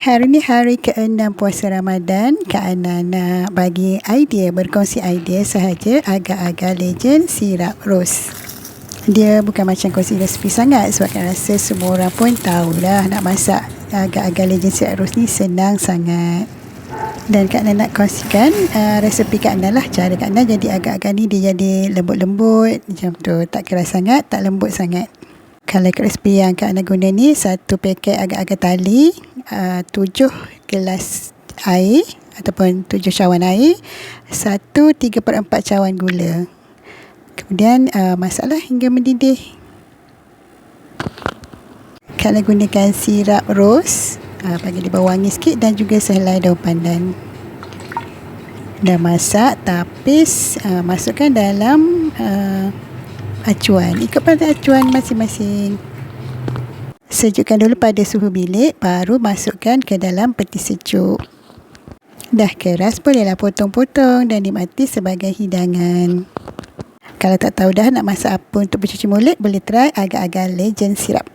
Hari ni hari ke-6 puasa Ramadan. Kak Ana bagi idea, berkongsi idea sahaja agak-agak legend sirap rose. Dia bukan macam kongsi resipi sangat sebab kan rasa semua orang pun tahulah nak masak agak-agak legend sirap rose ni senang sangat. Dan Kak Ana nak kongsikan uh, resepi Kak Ana lah. Cara Kak Ana jadi agak-agak ni dia jadi lembut-lembut macam tu. Tak keras sangat, tak lembut sangat. Kalau resipi yang Kak Ana guna ni satu paket agak-agak tali uh, tujuh gelas air ataupun tujuh cawan air satu tiga per empat cawan gula. Kemudian uh, masaklah hingga mendidih. Kalau gunakan sirap rose uh, bagi dia wangi sikit dan juga sehelai daun pandan. Dah masak tapis uh, masukkan dalam uh, acuan. Ikut pada acuan masing-masing Sejukkan dulu pada suhu bilik, baru masukkan ke dalam peti sejuk. Dah keras, bolehlah potong-potong dan dimati sebagai hidangan. Kalau tak tahu dah nak masak apa untuk bercuci mulut, boleh try agak-agak legend sirap.